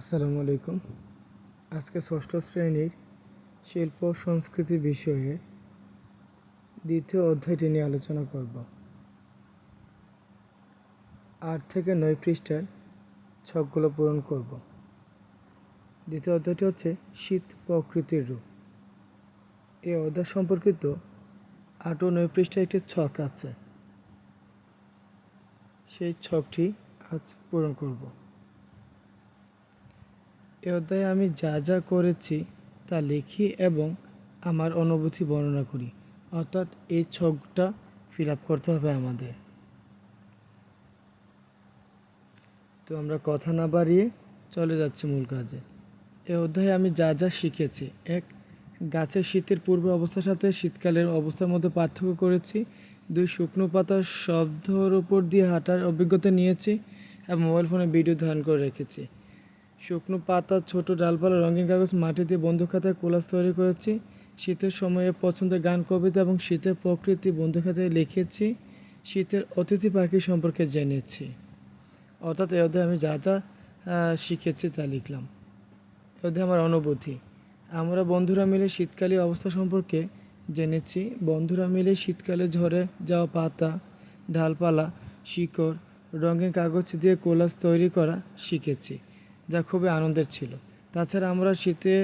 আসসালামু আলাইকুম। আজকে ষষ্ঠ শ্রেণির শিল্প সংস্কৃতি বিষয়ে দ্বিতীয় অধ্যায়টি নিয়ে আলোচনা করব। আট থেকে নয় পৃষ্ঠার ছকগুলো পূরণ করব। দ্বিতীয় অধ্যায়টি হচ্ছে শীত প্রকৃতির রূপ। এই অধ্যায় সম্পর্কিত আট ও নয় পৃষ্ঠায় একটি ছক আছে। সেই ছকটি আজ পূরণ করব। এ অধ্যায়ে আমি যা যা করেছি তা লিখি এবং আমার অনুভূতি বর্ণনা করি। অর্থাৎ এই ছকটা ফিল আপ করতে হবে আমাদের। তো আমরা কথা না বাড়িয়ে চলে যাচ্ছি মূল কাজে। এ অধ্যায়ে আমি যা যা শিখেছি, এক, গাছের শীতের পূর্ব অবস্থার সাথে শীতকালের অবস্থার মধ্যে পার্থক্য করেছি, দুই, শুকনো পাতার শব্দর উপর দিয়ে হাঁটার অভিজ্ঞতা নিয়েছি এবং মোবাইল ফোনে ভিডিও ধারণ করে রেখেছি। শুকনো পাতা, ছোট ডালপালা, রঙিন কাগজ মাটি দিয়ে বন্ধু খাতায় কোলাস তৈরি করেছি। শীতের সময়ে পছন্দের গান, কবিতা এবং শীতের প্রকৃতি বন্ধু খাতায় লিখেছি। শীতের অতিথি পাখি সম্পর্কে জেনেছি। অর্থাৎ এ অধ্যায়ে আমি যা যা শিখেছি তা লিখলাম। এ অধ্যায়ে আমার অনুভূতি। আমরা বন্ধুরা মিলে শীতকালীন অবস্থা সম্পর্কে জেনেছি। বন্ধুরা মিলে শীতকালে ঝরে যাওয়া পাতা, ডালপালা, শিকড়, রঙিন কাগজ দিয়ে কোলাস তৈরি করা শিখেছি। যা খুবই আনন্দের ছিল। তাছাড়া আমরা শীতে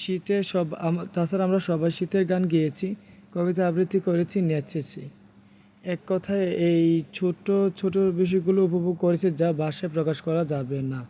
শীতে সব তাছাড়া আমরা সবাই শীতের গান গেয়েছি, কবিতা আবৃত্তি করেছি, নেচেছি। এক কথায় এই ছোট ছোট বিষয়গুলো উপভোগ করেছে যা ভাষায় প্রকাশ করা যাবে না।